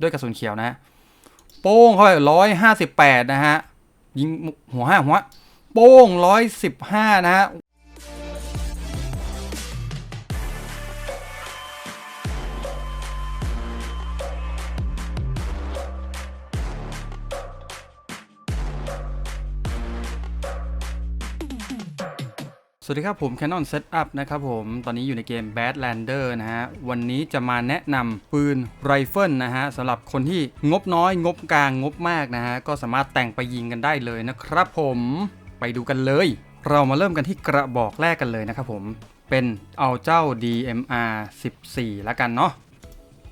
ด้วยกระสุนเขียวนะฮะโป้งเข้าไปร้อยห้าสิบแปดนะฮะยิงหัวห้าหัวโป้งร้อยสิบห้านะฮะ สวัสดีครับผม Canon Setup นะครับผมตอนนี้อยู่ในเกม Badlander นะฮะ วันนี้จะมาแนะนำปืนไรเฟิลนะฮะสำหรับคนที่งบน้อย งบกลาง งบมากนะฮะ ก็สามารถแต่งไปยิงกันได้เลยนะครับผมไปดูกันเลย เรามาเริ่มกันที่กระบอกแรกกันเลยนะครับผม เป็นเอาเจ้า DMR 14 แล้วกันเนาะ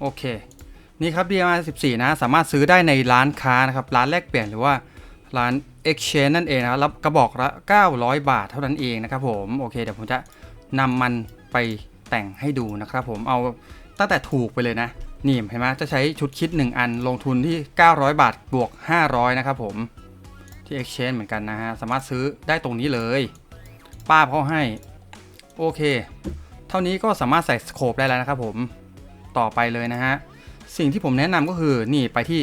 โอเค นี่ครับ DMR 14 นะ สามารถซื้อได้ในร้านค้านะครับ ร้านแลกเปลี่ยนหรือว่าร้าน Exchange นั่นเองนะครับรับกระบอกละ 900 บาทเท่านั้นเองนะครับผมโอเคเดี๋ยวผมจะนำมันไปแต่งให้ดูนะครับผมเอาตั้งแต่ถูกไปเลยนะ นี่เห็นไหมจะใช้ชุดคิด 1 อันลงทุนที่ 900 บาทบวก 500 นะครับผมที่ Exchange เหมือนกันนะฮะ สามารถซื้อได้ตรงนี้เลย ป้าเขาให้ โอเค เท่านี้ก็สามารถใส่สโคปได้แล้วนะครับผมต่อไปเลยนะฮะ สิ่งที่ผมแนะนำก็คือนี่ไปที่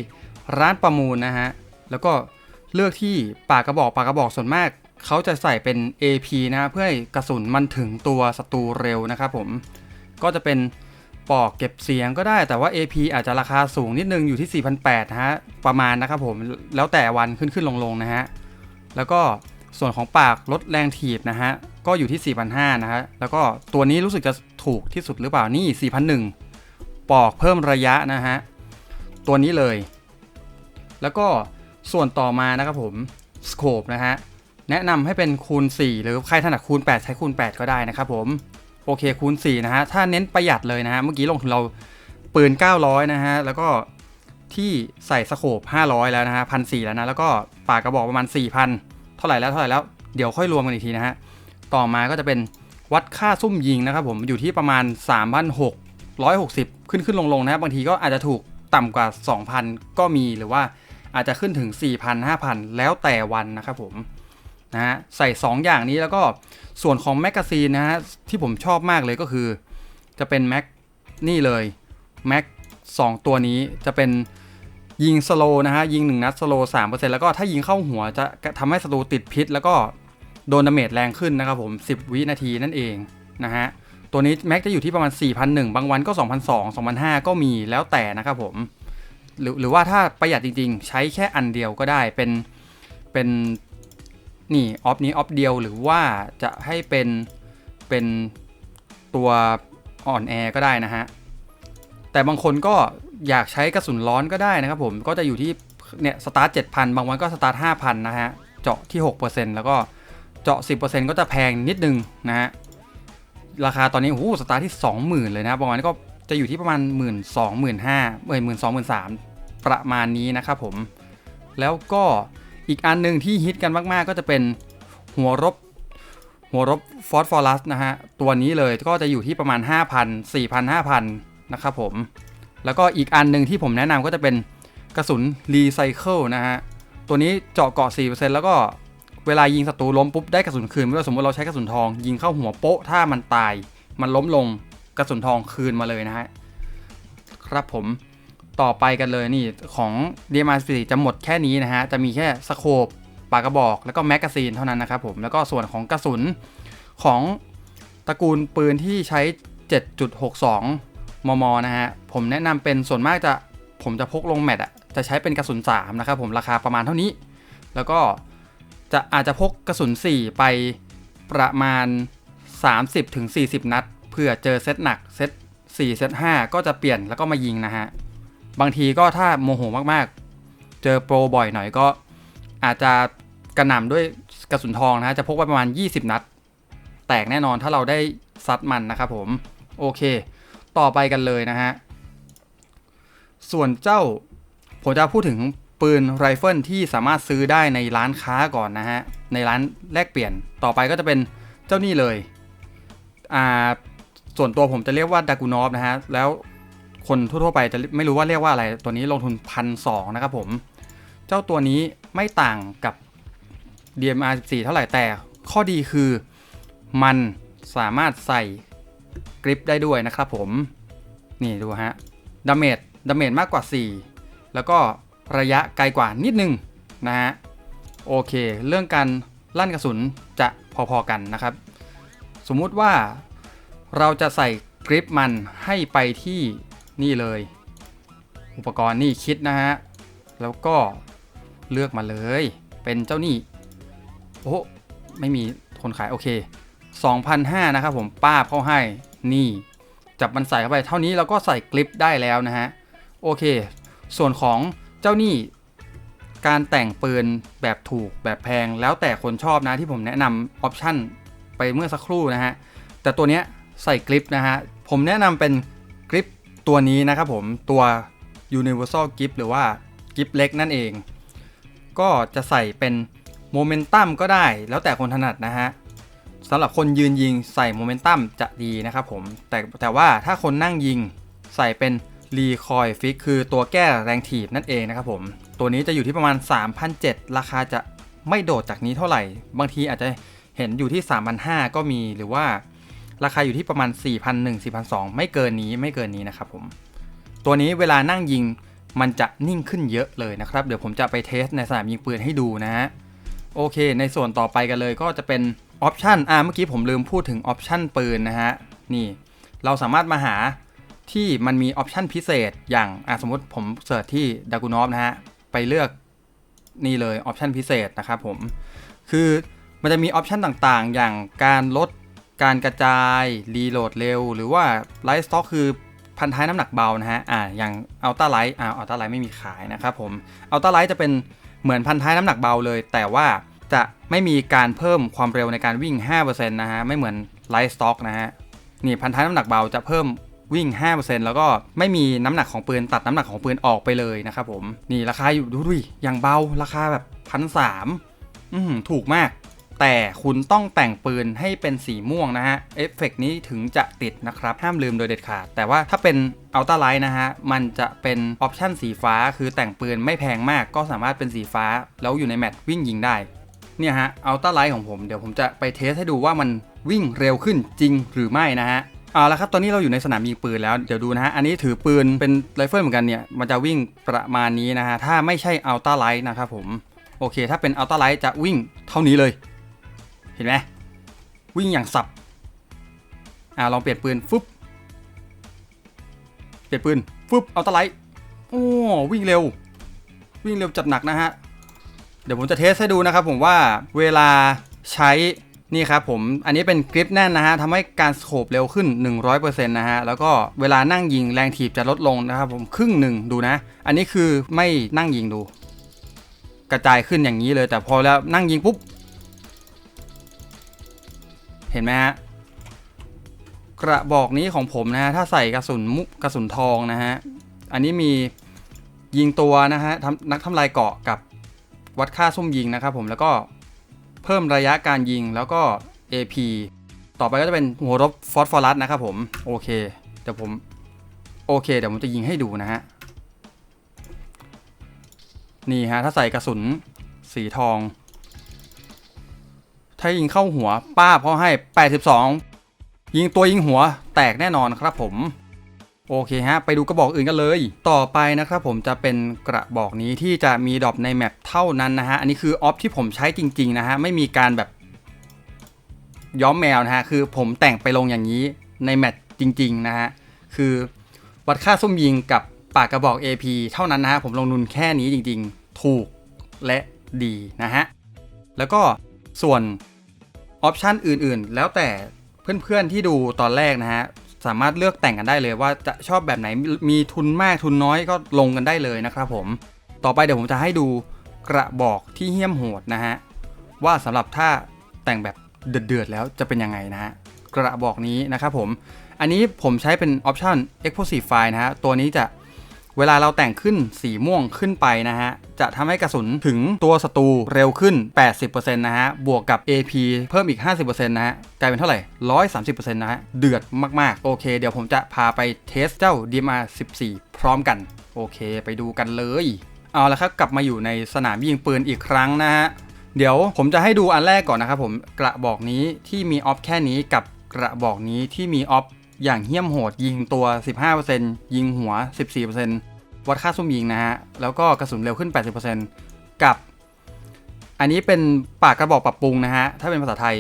ร้านประมูลนะฮะ แล้วก็ เลือกที่ปากกระบอกปากกระบอกส่วนมากเขาจะใส่เป็น AP นะเพื่อให้กระสุนมันถึงตัวศัตรูเร็วนะครับผมก็จะเป็นปอกเก็บเสียงก็ได้แต่ว่า AP อาจจะราคาสูงนิดนึงอยู่ที่4,800นะฮะประมาณนะครับผมแล้วแต่วันขึ้นขึ้นลงลงนะฮะแล้วก็ส่วนของปากลดแรงถีบนะฮะก็อยู่ที่4,500นะฮะแล้วก็ตัวนี้รู้สึกจะถูกที่สุดหรือเปล่านี่4,100ปอกเพิ่มระยะนะฮะตัวนี้เลย แล้วก็ ส่วนต่อมานะครับผมสโคปนะฮะแนะนำให้เป็นคูณ 4 หรือใครถนัดคูณ 8 ใช้คูณ 8 ก็ได้นะครับผมโอเคคูณ 4 นะฮะถ้าเน้นประหยัดเลยนะฮะเมื่อกี้ลงทุนเราปืน 900 นะฮะแล้วก็ที่ใส่สโคป500 แล้วนะฮะพันสแล้วนะแล้วก็ปากกระบอกประมาณ 4,000 เท่าไหร่แล้วเท่าไหร่แล้วเดี๋ยวค่อยรวมกันอีกทีนะฮะต่อมาก็จะเป็นวัดค่าซุ่มยิงนะครับผมอยู่ที่ประมาณ 3 6 160 ขึ้นขึ้นลงลงนะบบางทีก็อาจจะถูกต่ำกว่า 2,000 ก็มีหรือว่า อาจจะขึ้นถึง 4,000 5,000 แล้วแต่วันนะครับผมนะฮะใส่ 2 อย่างนี้แล้วก็ส่วนของแมกกาซีนนะฮะที่ผมชอบมากเลยก็คือ จะเป็นแม็กนี่เลยแม็ก2ตัวนี้จะเป็นยิงสโลนะฮะยิง 1 นัดสโล3%แล้วก็ถ้ายิงเข้าหัวจะทำให้ศัตรูติดพิษ แล้วก็โดนดาเมจแรงขึ้นนะครับผม 10 วินาทีนั่นเองนะฮะตัวนี้แม็กจะอยู่ที่ประมาณ 4,001 บางวันก็2,200 2,500ก็มีแล้วแต่นะครับผม หรือหรือว่าถ้าประหยัดจริงๆ ใช้แค่อันเดียวก็ได้เป็นเป็นนี่ออฟนี้ออฟเดียวหรือว่าจะให้เป็นเป็นตัวอ่อนแอก็ได้นะฮะ แต่บางคนก็อยากใช้กระสุนร้อนก็ได้นะครับผมก็จะอยู่ที่เนี่ยสตาร์ท7,000บางวันก็สตาร์ท5,000นนะฮะ เจาะที่ 6%แล้วก็เจาะ 10%ก็จะแพงนิดนึงนะฮะ ราคาตอนนี้โอ้โหสตาร์ทที่ 20,000 เลยนะบประมาณก็จะอยู่ที่ประมาณ 1 2 0 0 0 5 0 0 0เอ้ยหมื่นสองหมื่นสาม ประมาณนี้นะครับผม แล้วก็อีกอันหนึ่งที่ฮิตกันมาก ๆ ก็จะเป็นหัวรบหัวรบฟอสฟอรัสนะฮะ ตัวนี้เลยก็จะอยู่ที่ประมาณ 5,000 4,000 5,000 นะครับผม แล้วก็อีกอันหนึ่งที่ผมแนะนำก็จะเป็นกระสุนรีไซเคิลนะฮะ ตัวนี้เจาะเกาะ 4%แล้วก็เวลายิงศัตรูล้มปุ๊บได้กระสุนคืนไม่ว่าสมมติเราใช้กระสุนทอง ยิงเข้าหัวโป๊ะถ้ามันตาย มันล้มลงกระสุนทองคืนมาเลยนะฮะ ครับผม ต่อไปกันเลยนี่ของ DMR 4จะหมดแค่นี้นะฮะ จะมีแค่สโคปปากกระบอก แล้วก็แมกกาซีนเท่านั้นนะครับผม แล้วก็ส่วนของกระสุนของตระกูลปืนที่ใช้ 7.62 มม นะฮะ ผมแนะนำเป็นส่วนมากจะผมจะพกลงแมตอะจะใช้เป็นกระสุน 3 นะครับผมราคาประมาณเท่านี้ แล้วก็จะอาจจะพกกระสุน 4 ไปประมาณ 30-40 นัด เพื่อเจอเซตหนักเซต4เซต5ก็จะเปลี่ยนแล้วก็มายิงนะฮะ บางทีก็ถ้าโมโหมากๆ เจอโปรบ่อยหน่อยก็อาจจะกระหน่ำด้วยกระสุนทองนะจะพกไว้ประมาณ 20 นัด แตกแน่นอนถ้าเราได้ซัดมันนะครับผมโอเค ต่อไปกันเลยนะฮะ ส่วนเจ้า ผมจะพูดถึงปืนไรเฟิลที่สามารถซื้อได้ในร้านค้าก่อนนะฮะ ในร้านแลกเปลี่ยนต่อไปก็จะเป็นเจ้านี่เลย อ่า ส่วนตัวผมจะเรียกว่าดากูนอฟนะฮะ แล้ว คนทั่วๆไปจะไม่รู้ว่าเรียกว่าอะไร ตัวนี้ลงทุนพันสองนะครับผม เจ้าตัวนี้ไม่ต่างกับ DMR 14 เท่าไหร่แต่ข้อดีคือมันสามารถใส่กริปได้ด้วยนะครับผม นี่ดูฮะดาเมจดาเมจมากกว่า 4 แล้วก็ระยะไกลกว่านิดนึงนะฮะ โอเค เรื่องการลั่นกระสุนจะพอๆกันนะครับ สมมุติว่าเราจะใส่กริปมันให้ไปที่ นี่เลย อุปกรณ์นี่คิดนะฮะ แล้วก็เลือกมาเลย เป็นเจ้านี่ โอ้ไม่มีคนขาย โอเค2,500นะครับผมป้าบเข้าให้นี่ จับมันใส่เข้าไปเท่านี้เราก็ใส่กลิปได้แล้วนะฮะ โอเค ส่วนของเจ้านี่การแต่งปืนแบบถูกแบบแพงแล้วแต่คนชอบนะที่ผมแนะนำออปชั่นไปเมื่อสักครู่นะฮะ แต่ตัวเนี้ยใส่กริปนะฮะ ผมแนะนำเป็น ตัวนี้นะครับผมตัว Universal Grip หรือว่ากริปเล็กนั่นเอง ก็จะใส่เป็นโมเมนตัมก็ได้ แล้วแต่คนถนัดนะฮะสำหรับคนยืนยิงใส่โมเมนตัมจะดีนะครับผมแต่แต่ว่าถ้าคนนั่งยิงใส่เป็นรีคอยฟิกคือตัวแก้แรงถีบนั่นเองนะครับผมตัวนี้จะอยู่ที่ประมาณ3,700ราคาจะไม่โดดจากนี้เท่าไหร่ บางทีอาจจะเห็นอยู่ที่ 3,500ก็มีหรือว่า ราคาอยู่ที่ประมาณ 4,100 4 2 0ไม่เกินนี้ไม่เกินนี้นะครับผม ตัวนี้เวลานั่งยิงมันจะนิ่งขึ้นเยอะเลยนะครับ เดี๋ยวผมจะไปเทสในสนามยิงปืนให้ดูนะฮะ โอเค ในส่วนต่อไปกันเลยก็จะเป็นออปชันอ่าเมื่อกี้ผมลืมพูดถึงออปชันปืนนะฮะ นี่ เราสามารถมาหาที่มันมีออปชันพิเศษอย่างอ่าสมมติผมเสิร์ชที่ดากูนอฟนะฮะ ไปเลือกนี่เลยออปชันพิเศษนะครับผม คือมันจะมีออปชันต่างๆ อย่างการลด การกระจายรีโหลดเร็ว หรือว่าไลท์สต็อกคือพันท้ายน้ำหนักเบานะฮะ อ่า อย่างอัลต้าไลท์อ่าอัลต้าไลท์ไม่มีขายนะครับผม อัลต้าไลท์จะเป็นเหมือนพันท้ายน้ำหนักเบาเลย แต่ว่าจะไม่มีการเพิ่มความเร็วในการวิ่ง 5%นะฮะ ไม่เหมือนไลท์สต็อกนะฮะ นี่พันท้ายน้ำหนักเบาจะเพิ่มวิ่ง 5%แล้วก็ไม่มีน้ำหนักของปืนตัดน้ำหนักของปืนออกไปเลยนะครับผม นี่ราคาอยู่ดูดิอย่างเบาราคาแบบพันสามถูกมาก แต่คุณต้องแต่งปืนให้เป็นสีม่วงนะฮะเอฟเฟกนี้ถึงจะติดนะครับ ห้ามลืมโดยเด็ดขาด แต่ว่าถ้าเป็นอัลต้าไลท์นะฮะ มันจะเป็นออปชันสีฟ้า คือแต่งปืนไม่แพงมาก ก็สามารถเป็นสีฟ้า แล้วอยู่ในแมตช์วิ่งยิงได้ เนี่ยฮะอัลต้าไลท์ของผมเดี๋ยวผมจะไปเทสให้ดูว่ามันวิ่งเร็วขึ้นจริงหรือไม่นะฮะเอาละครับตอนนี้เราอยู่ในสนามยิงปืนแล้วเดี๋ยวดูนะฮะอันนี้ถือปืนเป็นไรเฟิลเหมือนกันเนี่ยมันจะวิ่งประมาณนี้นะฮะถ้าไม่ใช่อัลต้าไลท์นะครับผมโอเค ถ้าเป็นอัลต้าไลท์จะวิ่งเท่านี้เลย เห็นไหมวิ่งอย่างสับอ่าลองเปลี่ยนปืนฟึบเปลี่ยนปืนฟึบเอัลต้าไลท์โอ้วิ่งเร็ว วิ่งเร็วจัดหนักนะฮะ เดี๋ยวผมจะเทสให้ดูนะครับผมว่าเวลาใช้นี่ครับผม อันนี้เป็นกริปแน่นนะฮะทำให้การสโคบเร็วขึ้น 100%นะฮะ แล้วก็เวลานั่งยิงแรงถีบจะลดลงนะครับผมครึ่งหนึ่งดูนะ อันนี้คือไม่นั่งยิงดู กระจายขึ้นอย่างนี้เลย แต่พอแล้วนั่งยิงปุ๊บ เห็นไหมฮะกระบอกนี้ของผมนะฮะถ้าใส่กระสุนมุกกระสุนทองนะฮะอันนี้มียิงตัวนะฮะนักทำลายเกาะกับวัดค่าซุ่มยิงนะครับผมแล้วก็เพิ่มระยะการยิงแล้วก็ AP ต่อไปก็จะเป็นหัวรบฟอสฟอรัสนะครับผมโอเคเดี๋ยวผมโอเคเดี๋ยวผมจะยิงให้ดูนะฮะนี่ฮะถ้าใส่กระสุนสีทอง ถ้ายิงเข้าหัวป้าเขาให้ 82 ยิงตัวยิงหัวแตกแน่นอนครับผมโอเคฮะ ไปดูกระบอกอื่นกันเลย ต่อไปนะครับผมจะเป็นกระบอกนี้ที่จะมีดรอปในแมปเท่านั้นนะฮะ อันนี้คือออฟที่ผมใช้จริง ๆ นะฮะ ไม่มีการแบบย้อมแมวนะฮะ คือผมแต่งไปลงอย่างนี้ในแมตช์จริง ๆ นะฮะ คือวัดค่าส้มยิงกับปากกระบอก AP เท่านั้นนะฮะ ผมลงนุนแค่นี้จริง ๆ ถูกและดีนะฮะ แล้วก็ ส่วนออปชันอื่นๆ แล้วแต่เพื่อนๆที่ดูตอนแรกนะฮะ สามารถเลือกแต่งกันได้เลยว่าจะชอบแบบไหนมีทุนมากทุนน้อยก็ลงกันได้เลยนะครับผม ต่อไปเดี๋ยวผมจะให้ดูกระบอกที่เหี้ยมโหดนะฮะ ว่าสำหรับถ้าแต่งแบบเดือดๆแล้วจะเป็นยังไงนะฮะ กระบอกนี้นะครับผม อันนี้ผมใช้เป็นออปชัน Explosive Fire นะฮะ ตัวนี้จะ เวลาเราแต่งขึ้นสีม่วงขึ้นไปนะฮะ จะทำให้กระสุนถึงตัวศัตรูเร็วขึ้น 80%นะฮะ บวกกับ AP เพิ่มอีก 50%นะฮะ กลายเป็นเท่าไหร่ 130%นะฮะ เดือดมากๆ โอเค เดี๋ยวผมจะพาไปเทสเจ้า DMR 14 พร้อมกัน โอเค ไปดูกันเลย เอาละครับ กลับมาอยู่ในสนามยิงปืนอีกครั้งนะฮะ เดี๋ยวผมจะให้ดูอันแรกก่อนนะครับผม กระบอกนี้ที่มีออฟแค่นี้กับกระบอกนี้ที่มีออฟอย่างเหี้ยมโหดยิงตัว 15%ยิงหัว 14% วัดค่าซุ่มยิงนะฮะ แล้วก็กระสุนเร็วขึ้น 80%กับ อันนี้เป็นปากกระบอกปรับปรุงนะฮะ ถ้าเป็นภาษาไทย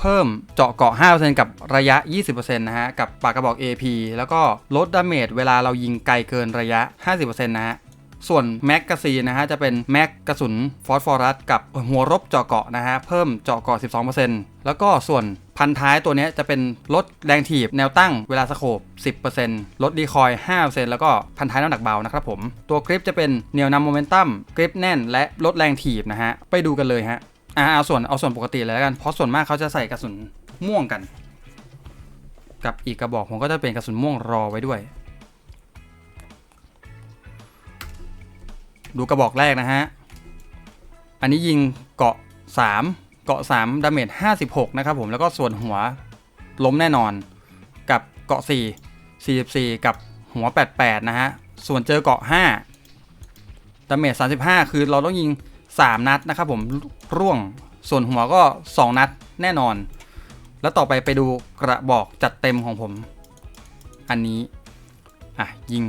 เพิ่มเจาะเกาะ 5%กับระยะ 20%นะฮะ กับปากกระบอก AP แล้วก็ลดดาเมจเวลาเรายิงไกลเกินระยะ 50%นะฮะ ส่วนแม็กกาซีนนะฮะ จะเป็นแม็กกระสุนฟอสฟอรัสกับหัวรบเจาะเกาะนะฮะ เพิ่มเจาะเกาะ 12%แล้วก็ส่วน พันท้ายตัวนี้จะเป็นลดแรงถีบแนวตั้งเวลาสโคบ 10%ลดดีคอย 5%แล้วก็พันท้ายน้ำหนักเบานะครับผม ตัวกริปจะเป็นเหนี่ยวนำโมเมนตัมกริปแน่นและลดแรงถีบนะฮะ ไปดูกันเลยฮะอ่าเอาส่วนเอาส่วนปกติเลยแล้วกัน เพราะส่วนมากเขาจะใส่กระสุนม่วงกัน กับอีกกระบอกผมก็จะเป็นกระสุนม่วงรอไว้ด้วย ดูกระบอกแรกนะฮะ อันนี้ยิงเกาะ 3 เกาะ3ดาเมจ56 นะครับผมแล้วก็ส่วนหัวล้มแน่นอน กับเกาะ 4 44 กับหัว 88 นะฮะ ส่วนเจอเกาะ 5ดาเมจ35 คือเราต้องยิง 3 นัดนะครับผมร่วงส่วนหัวก็ 2 นัดแน่นอน แล้วต่อไปไปดูกระบอกจัดเต็มของผม อันนี้ อะ ยิง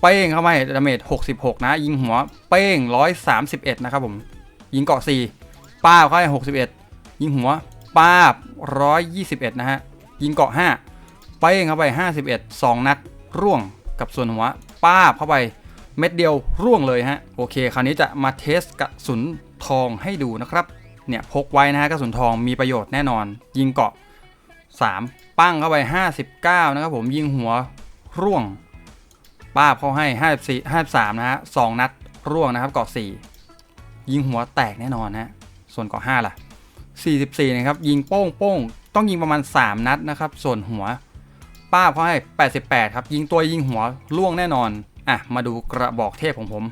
เป้งเข้าไปดาเมจ66 นะ ยิงหัวเป้ง 131 นะครับผม ยิงเกาะ 4 ป้าเข้าไป61 ยิงหัวป้าบ121 นะฮะ ยิงเกาะ5เป้งเข้าไป 51 2 นัดร่วงกับส่วนหัว ป้าบเข้าไปเม็ดเดียวร่วงเลยฮะ โอเค คราวนี้จะมาเทสกระสุนทองให้ดูนะครับ เนี่ยพกไว้นะฮะกระสุนทองมีประโยชน์แน่นอน ยิงเกาะ 3 ปั้งเข้าไป 59 นะครับผมยิงหัวร่วง ป้าบเข้าให้ 54 53 นะฮะ 2 นัดร่วงนะครับเกาะ 4 ยิงหัวแตกแน่นอนนะส่วนเกาะ 5 ล่ะ 44 นะครับ ยิงโป้งโป้งต้องยิงประมาณ 3 นัดนะครับ ส่วนหัว ป้าเขาให้ 88 ครับ ยิงตัวยิงหัวร่วงแน่นอน อะ มาดูกระบอกเทพของผม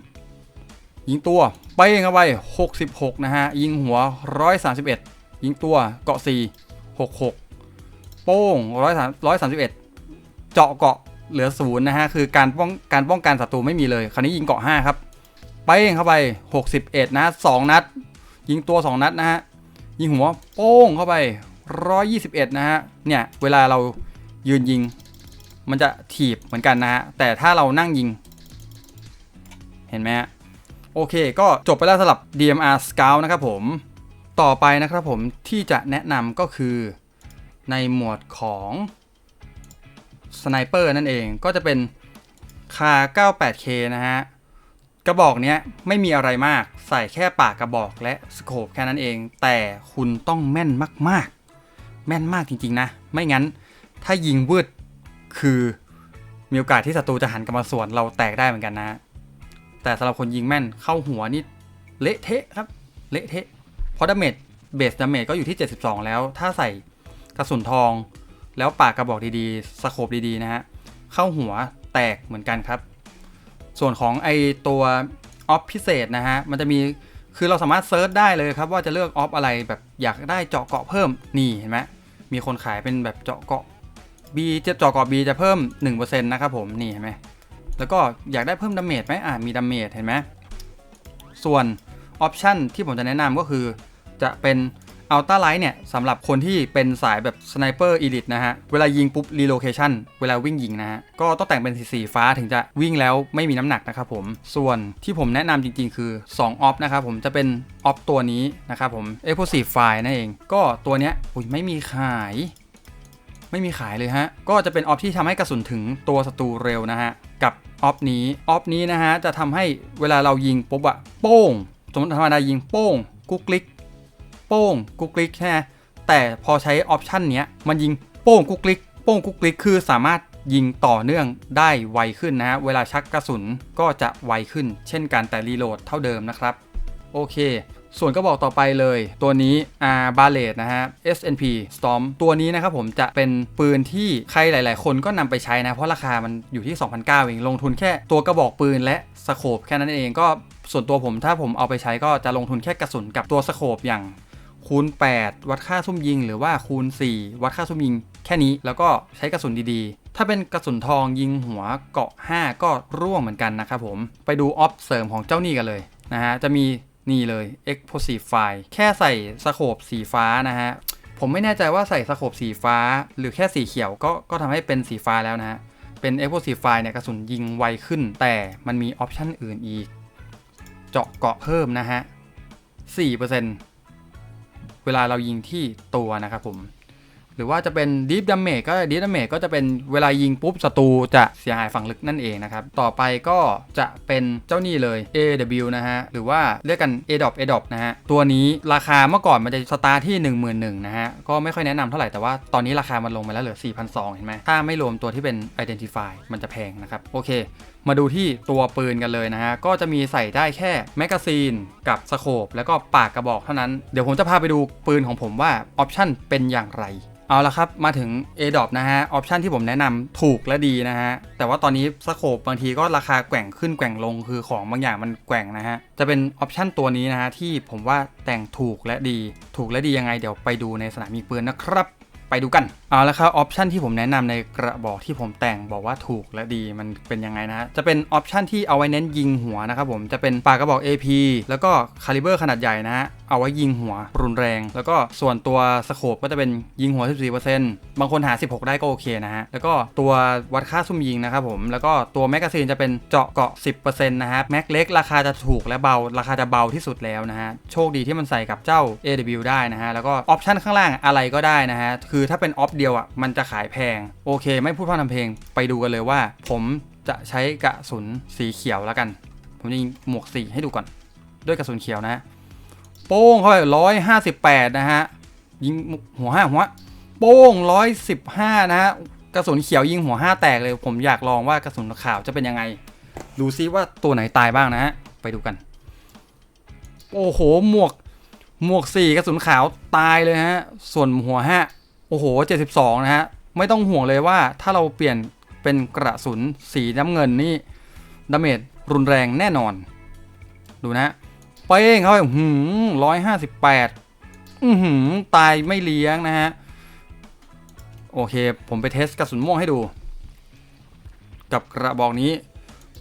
ยิงตัวเป้งเข้าไป 66 นะฮะ ยิงหัว 131 ยิงตัวเกาะ 4 66 โป้ง131 เจาะเกาะเหลือศูนย์นะฮะ คือการป้องการป้องกันศัตรูไม่มีเลย คราวนี้ยิงเกาะ 5 ครับเป้งเข้าไป 61 นะ 2 นัด ยิงตัว 2 นัดนะฮะ ยิงหัวโป้งเข้าไป 121 นะฮะ เนี่ย เวลาเรายืนยิง มันจะถีบเหมือนกันนะฮะ แต่ถ้าเรานั่งยิง เห็นไหมฮะ โอเค ก็จบไปแล้วสำหรับ DMR Scout นะครับผม ต่อไปนะครับผมที่จะแนะนำก็คือในหมวดของสไนเปอร์นั่นเอง ก็จะเป็นคา 98K นะฮะ กระบอกเนี้ยไม่มีอะไรมากใส่แค่ปากกระบอกและสโคปแค่นั้นเอง แต่คุณต้องแม่นมากๆ แม่นมากจริงๆนะ ไม่งั้นถ้ายิงวืดคือมีโอกาสที่ศัตรูจะหันกลับมาสวนเราแตกได้เหมือนกันนะ แต่สำหรับคนยิงแม่นเข้าหัวนี่เละเทะครับเละเทะเพราะดาเมจเบสดาเมจก็อยู่ที่ 72 แล้ว ถ้าใส่กระสุนทอง แล้วปากกระบอกดีๆสโคปดีๆนะฮะเข้าหัวแตกเหมือนกันครับ ส่วนของไอตัวออฟพิเศษนะฮะ มันจะมีคือเราสามารถเซิร์ชได้เลยครับว่าจะเลือกออฟอะไรแบบอยากได้เจาะเกาะเพิ่มนี่เห็นไหมมีคนขายเป็นแบบเจาะเกาะ B จะเจาะเกาะ B จะเพิ่ม 1%นะครับผมนี่เห็นไหมแล้วก็อยากได้เพิ่มดาเมจไหมอ่ามีดาเมจเห็นไหมส่วนออปชันที่ผมจะแนะนำก็คือจะเป็น อัลต้าไลท์เนี่ยสำหรับคนที่เป็นสายแบบสไนเปอร์อีลิทนะฮะ เวลายิงปุ๊บรีโลเคชันเวลาวิ่งยิงนะฮะ ก็ต้องแต่งเป็นสีสีฟ้าถึงจะวิ่งแล้วไม่มีน้ำหนักนะครับผม ส่วนที่ผมแนะนำจริงๆ คือ2ออฟนะครับผมจะเป็นออฟตัวนี้นะครับผม Explosive Fire นั่นเอง ก็ตัวเนี้ยอุ้ยไม่มีขายไม่มีขายเลยฮะ ก็จะเป็นออฟที่ทำให้กระสุนถึงตัวศัตรูเร็วนะฮะ กับออฟนี้ ออฟนี้นะฮะ จะทำให้เวลาเรายิงปุ๊บอะโป้ง สมมติธรรมดายิงโป้งกุ๊กคลิก โป้งกุ๊กคลิกใช่ไหมแต่พอใช้ออปชันเนี้ยมันยิงโป้งกุ๊กคลิกโป้งกุ๊กคลิกคือสามารถยิงต่อเนื่องได้ไวขึ้นนะฮะเวลาชักกระสุนก็จะไวขึ้น เช่นกันแต่รีโหลดเท่าเดิมนะครับ โอเค ส่วนก็บอกต่อไปเลย ตัวนี้ R b a l l e t นะฮะ SNP Storm ตัวนี้นะครับผมจะเป็นปืนที่ใครหลาย ๆ คนก็นำไปใช้นะ เพราะราคามันอยู่ที่ 2,900เองลงทุนแค่ตัวกระบอกปืนและสโคปแค่นั้นเองก็ส่วนตัวผมถ้าผมเอาไปใช้ก็จะลงทุนแค่กระสุนกับตัวสโคปอย่าง คูณ 8 วัดค่าซุ่มยิง หรือว่าคูณ 4 วัดค่าซุ่มยิง แค่นี้แล้วก็ใช้กระสุนดีๆ ถ้าเป็นกระสุนทองยิงหัวเกาะ 5 ก็ร่วงเหมือนกันนะครับผม ไปดูออฟเสริมของเจ้านี่กันเลยนะฮะ จะมีนี่เลย Explosive Fire แค่ใส่สโคปสีฟ้านะฮะ ผมไม่แน่ใจว่าใส่สโคปสีฟ้า หรือแค่สีเขียวก็ก็ทำให้เป็นสีฟ้าแล้วนะฮะ เป็น explosive fire เนี่ยกระสุนยิงไวขึ้น แต่มันมีออปชันอื่นอีก เจาะเกาะเพิ่มนะฮะ4% เวลาเรายิงที่ตัวนะครับผม หรือว่าจะเป็น deep damage ก็ deep damage ก็จะเป็นเวลายิงปุ๊บศัตรูจะเสียหายฝั่งลึกนั่นเองนะครับ ต่อไปก็จะเป็นเจ้านี่เลย AW นะฮะ หรือว่าเรียกกัน ADOP ADOP นะฮะ ตัวนี้ราคาเมื่อก่อนมันจะสตาร์ทที่ 11,000นะฮะ ก็ไม่ค่อยแนะนำเท่าไหร่แต่ว่าตอนนี้ราคามันลงมาแล้วเหลือ 4,200 เห็นไหมถ้าไม่รวมตัวที่เป็น Identify มันจะแพงนะครับโอเคมาดูที่ตัวปืนกันเลยนะฮะ ก็จะมีใส่ได้แค่แมกกาซีนกับสโคปแล้วก็ปากกระบอกเท่านั้น เดี๋ยวผมจะพาไปดูปืนของผมว่าออปชันเป็นอย่างไร เอาละครับมาถึง a d o p นะฮะ ออปชันที่ผมแนะนำถูกและดีนะฮะ แต่ว่าตอนนี้สโคปบางทีก็ราคาแกว่งขึ้นแกว่งลงคือของบางอย่างมันแกว่งนะฮะ จะเป็นออปชันตัวนี้นะฮะที่ผมว่าแต่งถูกและดี ถูกและดียังไงเดี๋ยวไปดูในสนามยิงปืนนะครับ ไปดูกันเอาละครับออปชันที่ผมแนะนำในกระบอกที่ผมแต่งบอกว่าถูกและดีมันเป็นยังไงนะฮะจะเป็นออปชันที่เอาไว้เน้นยิงหัวนะครับผมจะเป็นปากกระบอก AP แล้วก็คาลิเบอร์ขนาดใหญ่นะฮะเอาไว้ยิงหัวรุนแรง แล้วก็ส่วนตัวสโคปก็จะเป็นยิงหัว 14%บางคนหา 16 ได้ก็โอเคนะฮะแล้วก็ตัววัดค่าซุ่มยิงนะครับผมแล้วก็ตัวแมกกาซีนจะเป็นเจาะเกาะ 10%นะฮะแม็กเล็กราคาจะถูกและเบาราคาจะเบาที่สุดแล้วนะฮะโชคดีที่มันใส่กับเจ้า AW ได้นะฮะแล้วก็ออปชันข้างล่างอะไรก็ได้นะฮะคืือถ้าเป็นออฟเดียวอะมันจะขายแพง โอเค ไม่พูดพร่ำทำเพลงไปดูกันเลยว่า ผมจะใช้กระสุนสีเขียวแล้วกัน ผมจะยิงหมวกสีให้ดูก่อน ด้วยกระสุนเขียวนะฮะโป้งเข้าไปร้อยห้าสิบแปดนะฮะยิงหัวห้าหัวโป้งร้อยสิบห้านะฮะกระสุนเขียวยิงหัวห้าแตกเลย ผมอยากลองว่ากระสุนขาวจะเป็นยังไง ดูซิว่าตัวไหนตายบ้างนะฮะไปดูกัน โอ้โหหมวกหมวกสี่กระสุนขาวตายเลยฮะ ส่วนหัวห้า โอ้โห 72 นะฮะ ไม่ต้องห่วงเลยว่าถ้าเราเปลี่ยนเป็นกระสุนสีน้ำเงินนี่ดาเมจรุนแรงแน่นอน ดูนะเป้งเขาไปหืมร้อยห้าสิบแปดอือหือตายไม่เลี้ยงนะฮะ โอเค ผมไปเทสกระสุนม่วงให้ดู กับกระบอกนี้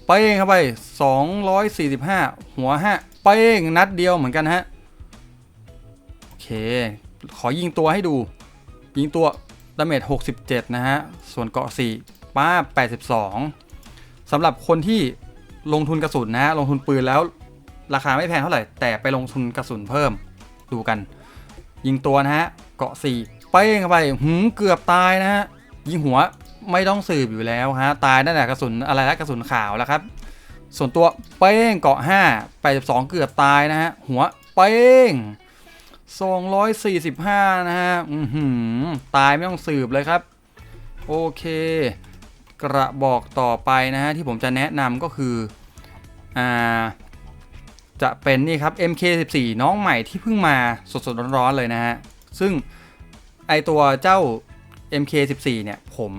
เป้งเข้าไป245หัวฮะเป้งนัดเดียวเหมือนกันฮะ โอเค ขอยิงตัวให้ดู ยิงตัวดาเมจ67 นะฮะ ส่วนเกาะ 4 ป้า 82สำหรับคนที่ลงทุนกระสุนนะฮะ ลงทุนปืนแล้วราคาไม่แพงเท่าไหร่ แต่ไปลงทุนกระสุนเพิ่มดูกัน ยิงตัวนะฮะ เกาะ 4 เป้งเข้าไปหืมเกือบตายนะฮะ ยิงหัวไม่ต้องสืบอยู่แล้วฮะ ตายนั่นแหละกระสุนอะไรละกระสุนขาวแล้วครับ ส่วนตัวเป้งเกาะ 5 82 เกือบตายนะฮะ หัวเป้ง 245 นะฮะ อือหือตายไม่ต้องสืบเลยครับ โอเค กระบอกต่อไปนะฮะ ที่ผมจะแนะนำก็คือ อ่า จะเป็นนี่ครับ MK14 น้องใหม่ที่เพิ่งมาสดๆร้อนๆเลยนะฮะ ซึ่งไอตัวเจ้า MK14 เนี่ยผม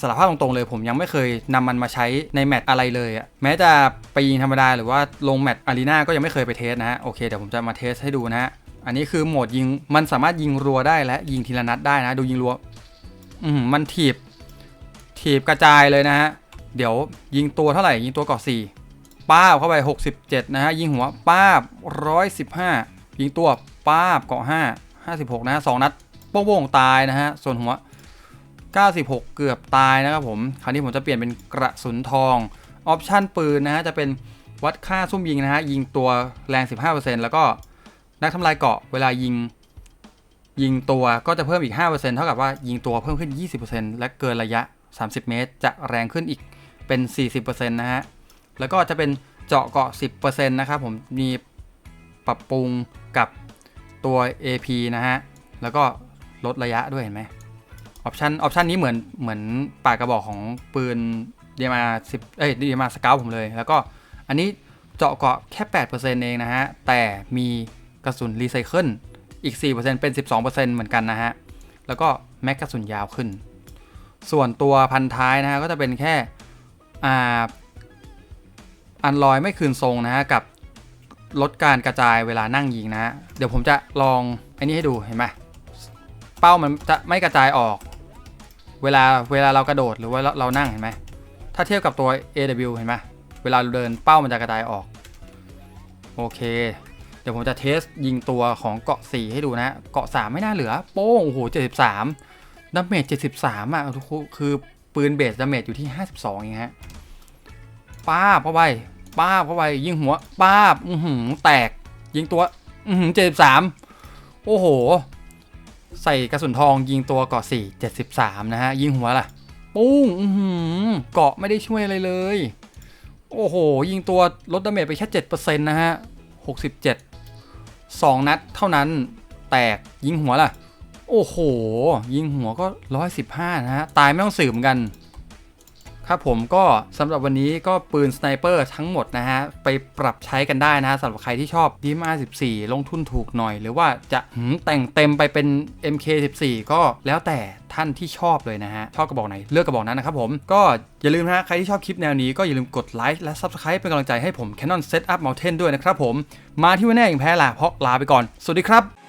สารภาพตรงๆเลยผมยังไม่เคยนำมันมาใช้ในแมตช์อะไรเลยอะแม้จะไปยิงธรรมดาหรือว่าลงแมตช์อารีนาก็ยังไม่เคยไปเทสนะฮะ โอเคเดี๋ยวผมจะมาเทสให้ดูนะฮะ อันนี้คือโหมดยิงมันสามารถยิงรัวได้และยิงทีละนัดได้นะ ดูยิงรัว อืมมันถีบ ถีบกระจายเลยนะฮะ เดี๋ยวยิงตัวเท่าไหร่ ยิงตัวเกาะสี่ป้าบเข้าไป 67 นะฮะ ยิงหัวป้าบ 115 ยิงตัวป้าบเกาะ5 56 นะฮะสองนัดโป้งๆตายนะฮะ ส่วนหัว 96 เกือบตายนะครับผม คราวนี้ผมจะเปลี่ยนเป็นกระสุนทอง ออปชั่นปืนนะฮะ จะเป็นวัดค่าซุ่มยิงนะฮะ ยิงตัวแรง 15%แล้วก็ นักทำลายเกาะเวลายิง ยิงตัวก็จะเพิ่มอีก 5%เท่ากับว่ายิงตัวเพิ่มขึ้น 20%และเกินระยะ 30 เมตร จะแรงขึ้นอีกเป็น 40%นะฮะ แล้วก็จะเป็นเจาะเกาะ 10%นะครับผมมีปรับปรุงกับตัว AP นะฮะ แล้วก็ลดระยะด้วยเห็นไหมออปชันออปชันนี้เหมือนเหมือนปากกระบอกของปืนเดียมา10เอ้ยเดียมาสเกลผมเลย แล้วก็อันนี้เจาะเกาะแค่ 8%เองนะฮะ แต่มี กระสุนรีไซเคิลอีก 4%เป็น 12%เหมือนกันนะฮะ แล้วก็แม็กกระสุนยาวขึ้น ส่วนตัวพันท้ายนะฮะก็จะเป็นแค่อ่าอันลอยไม่คืนทรงนะฮะกับลดการกระจายเวลานั่งยิงนะฮะ เดี๋ยวผมจะลองอันนี้ให้ดูเห็นไหมเป้ามันจะไม่กระจายออก เวลาเวลาเรากระโดดหรือว่าเราเรานั่งเห็นไหมถ้าเทียบกับตัว AW เห็นไหมเวลาเราเดินเป้ามันจะกระจายออก โอเค เดี๋ยวผมจะเทสยิงตัวของเกาะ 4 ให้ดูนะ เกาะ 3 ไม่น่าเหลือ โป้ง โอ้โห 73ดาเมจ 73 อะทุกคนคือปืนเบสดาเมจอยู่ที่ 52เองฮะ ป้าบเข้าไป ป้าบเข้าไป ยิงหัว ป้าบ อือหือ แตก ยิงตัว อือหือ 73 โอ้โห ใส่กระสุนทองยิงตัวเกาะ 4 73 นะฮะ ยิงหัวล่ะ ปุ้ง อือหือ เกาะไม่ได้ช่วยอะไรเลย โอ้โห ยิงตัวลดดาเมจไปแค่7%นะฮะ67 2 นัดเท่านั้นแตกยิงหัวล่ะ โอ้โห ยิงหัวก็ 115 นะฮะ ตายไม่ต้องสืบกัน ครับผมก็สำหรับวันนี้ก็ปืนสไนเปอร์ทั้งหมดนะฮะ ไปปรับใช้กันได้นะฮะสำหรับใครที่ชอบ DMR14 ลงทุนถูกหน่อย หรือว่าจะหืมแต่งเต็มไปเป็น MK14 ก็แล้วแต่ท่านที่ชอบเลยนะฮะ ชอบกระบอกไหน เลือกกระบอกนั้นนะครับผมก็อย่าลืมนะฮะ ใครที่ชอบคลิปแนวนี้ก็อย่าลืมกดไลค์และ Subscribe เป็นกำลังใจให้ผม Canon Setup Mountain ด้วยนะครับผม มาที่วันแน่อย่างแพ้ละเพราะลาไปก่อน สวัสดีครับ